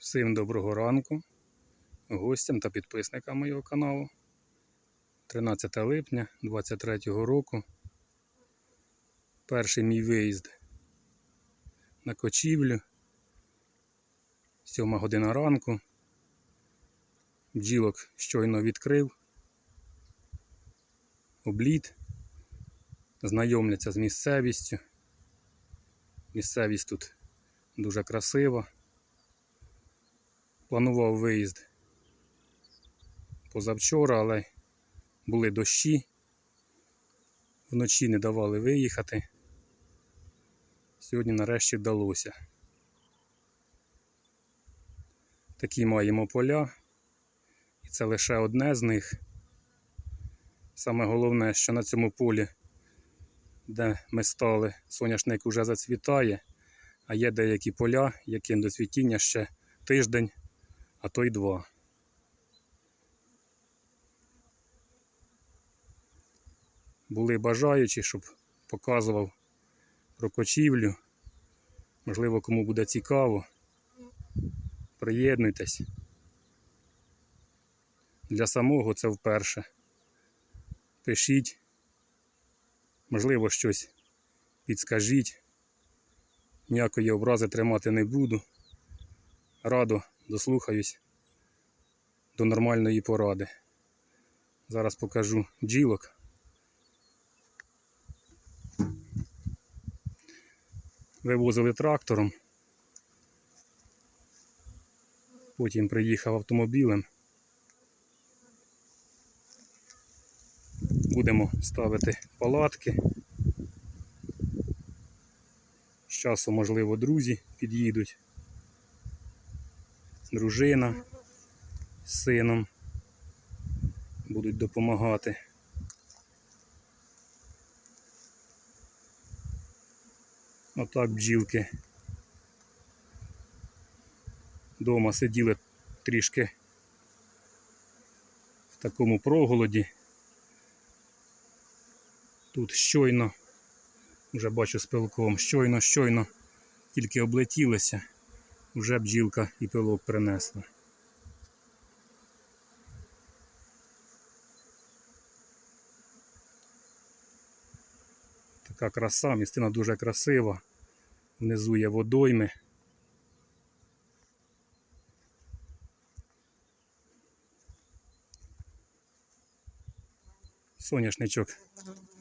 Всім доброго ранку, гостям та підписникам моєго каналу. 13 липня 23 року. Перший мій виїзд на кочівлю. 7 година ранку. Бджілок щойно відкрив. Обліт. Знайомляться з місцевістю. Місцевість тут дуже красива. Планував виїзд позавчора, але були дощі. Вночі не давали виїхати. Сьогодні нарешті вдалося. Такі маємо поля, і це лише одне з них. Саме головне, що на цьому полі, де ми стали, соняшник уже зацвітає, а є деякі поля, яким до цвітіння ще тиждень, а то й два. Були бажаючі, щоб показував про кочівлю. Можливо, кому буде цікаво. Приєднуйтесь. Для самого це вперше. Пишіть, можливо, щось підскажіть. Ніякої образи тримати не буду. Радо дослухаюсь до нормальної поради. Зараз покажу бджілок. Вивозили трактором. Потім приїхав автомобілем. Будемо ставити палатки. З часу, можливо, друзі під'їдуть. Дружина з сином будуть допомагати. Отак бджілки. Дома сиділи трішки в такому проголоді. Тут щойно, вже бачу з пилком, щойно, щойно тільки облетілися, вже бджілка і пилок принесла. Така краса, містина дуже красива. Внизу є водойми. Соняшничок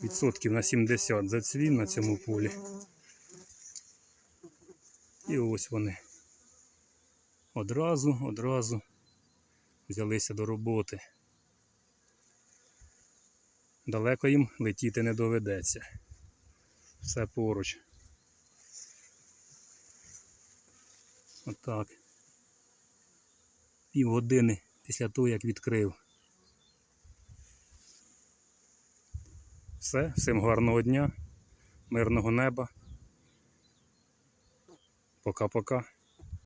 відсотків на 70 зацвів на цьому полі. І ось вони. Одразу, одразу взялися до роботи. Далеко їм летіти не доведеться. Все поруч. Отак. Півгодини після того, як відкрив. Все, всім гарного дня, мирного неба. Пока-пока.